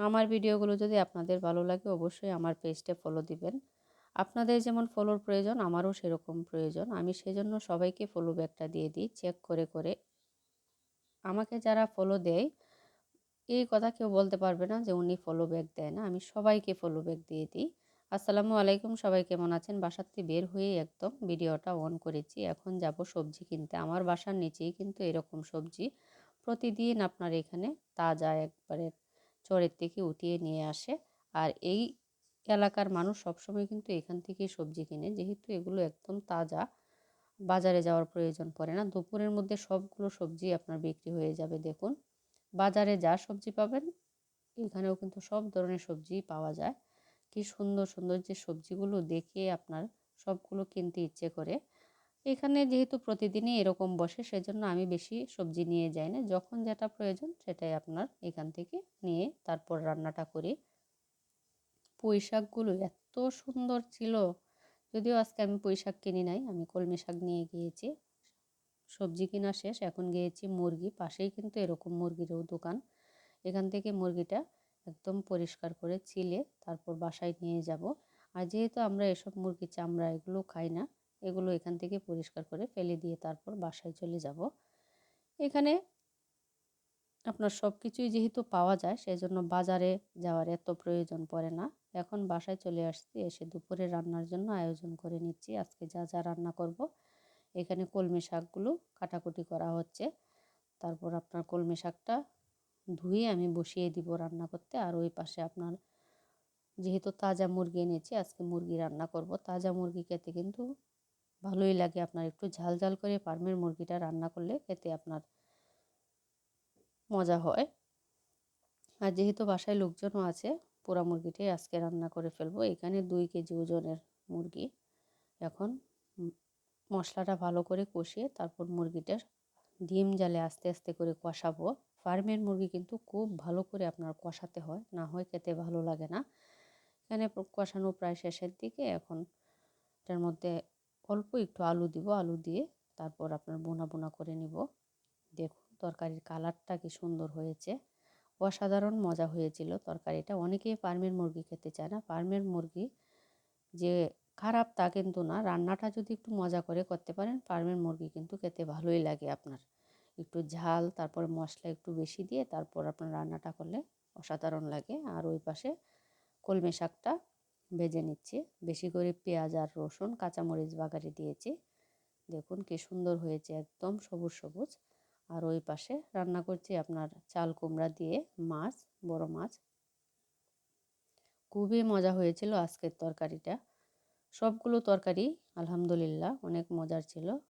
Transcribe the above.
আমার ভিডিওগুলো যদি আপনাদের ভালো লাগে, অবশ্যই আমার পেজটা ফলো দিবেন। আপনাদের যেমন ফলোর প্রয়োজন, আমারও সেরকম প্রয়োজন। আমি সেজন্য সবাইকে ফলো ব্যাকটা দিয়ে দিই চেক করে করে। আমাকে যারা ফলো দেয়, এই কথা কেউ বলতে পারবে না যে উনি ফলো ব্যাক দেয় না। আমি সবাইকে ফলো ব্যাক দিয়ে দিই। আসসালামু আলাইকুম, সবাই কেমন আছেন? বাসার থেকে বের হয়ে একদম ভিডিওটা অন করেছি। এখন যাব সবজি কিনতে। আমার বাসার নিচেই কিন্তু এরকম সবজি। প্রতিদিন আপনার এখানে তাজা একবারে চরের থেকে উঠিয়ে নিয়ে আসে। আর এই এলাকার মানুষ সবসময় কিন্তু এখান থেকেই সবজি কিনে। যেহেতু এগুলো একদম তাজা, বাজারে যাওয়ার প্রয়োজন পড়ে না। দুপুরের মধ্যে সবগুলো সবজি আপনার বিক্রি হয়ে যাবে, দেখুন। বাজারে যা সবজি পাবেন, এখানেও কিন্তু সব ধরনের সবজি পাওয়া যায়। কি সুন্দর সুন্দর যে সবজিগুলো দেখে আপনার সবগুলো কিনতে ইচ্ছে করে। এখানে যেহেতু প্রতিদিনই এরকম বসে, সেজন্য আমি বেশি সবজি নিয়ে যাই না। যখন যেটা প্রয়োজন সেটাই আপনার এখান থেকে নিয়ে তারপর রান্নাটা করি। পুঁই শাকগুলো এত সুন্দর ছিল, যদিও আজকে আমি পুঁই শাক কিনি নাই, আমি কলমি শাক নিয়ে গিয়েছি। সবজি কিনা শেষ, এখন গিয়েছি মুরগি, পাশেই কিন্তু এরকম মুরগিরও দোকান। এখান থেকে মুরগিটা একদম পরিষ্কার করে ছিলে, তারপর বাসায় নিয়ে যাব। আর যেহেতু আমরা এসব মুরগি চামড়া এগুলো খাই না এগুলো এখান থেকে পরিষ্কার করে ফেলে দিয়ে তারপর বাসায় চলে যাব। এখানে আপনার সব কিছুই যেহেতু পাওয়া যায় সেই জন্য বাজারে যাওয়ার এত প্রয়োজন পড়ে না। এখন বাসায় চলে আসছি, এসে দুপুরে রান্নার জন্য আয়োজন করে নিচ্ছি। আজকে যা যা রান্না করব, এখানে কলমি শাকগুলো কাটাকুটি করা হচ্ছে। তারপর আপনার কলমি শাকটা ধুয়ে আমি বসিয়ে দিব রান্না করতে। আর ওই পাশে আপনার যেহেতু তাজা মুরগি এনেছি, আজকে মুরগি রান্না করব। তাজা মুরগি খেতে কিন্তু ভালোই লাগে আপনার একটু ঝাল ঝাল করে ফার্মের মুরগিটা রান্না করলে খেতে আপনার মজা হয়। আর যেহেতু বাসায় লোকজনও আছে, পোড়া মুরগিটাই আজকে রান্না করে ফেলব। এখানে দুই কেজি ওজনের মুরগি। এখন মশলাটা ভালো করে কষিয়ে তারপর মুরগিটার ডিম জালে আস্তে আস্তে করে কষাবো। ফার্মের মুরগি কিন্তু খুব ভালো করে আপনার কষাতে হয়, না হয় খেতে ভালো লাগে না। এখানে কষানো প্রায় শেষের দিকে, এখন এটার মধ্যে অল্প একটু আলু দিব, আলু দিয়ে তারপর আপনার বোনা বোনা করে নিব। দেখুন তরকারির কালারটা কি সুন্দর হয়েছে। অসাধারণ মজা হয়েছিল তরকারিটা। অনেকেই ফার্মের মুরগি খেতে চায় না। ফার্মের মুরগি যে খারাপ তা কিন্তু না। রান্নাটা যদি একটু মজা করে করতে পারেন ফার্মের মুরগি কিন্তু খেতে ভালোই লাগে আপনার। একটু ঝাল, তারপর মশলা একটু বেশি দিয়ে তারপর আপনার রান্নাটা করলে অসাধারণ লাগে। আর ওই পাশে কলমে শাকটা ভেজে নিচ্ছি। বেশি করে পেঁয়াজ আর রসুন কাঁচামরিচ বাগারে দিয়েছি। দেখুন কি সুন্দর হয়েছে একদম সবুজ সবুজ। আর ওই পাশে রান্না করছি আপনার চাল কুমড়া দিয়ে মাছ, বড় মাছ। খুবই মজা হয়েছিল আজকের তরকারিটা। সবগুলো তরকারি আলহামদুলিল্লাহ অনেক মজার ছিল।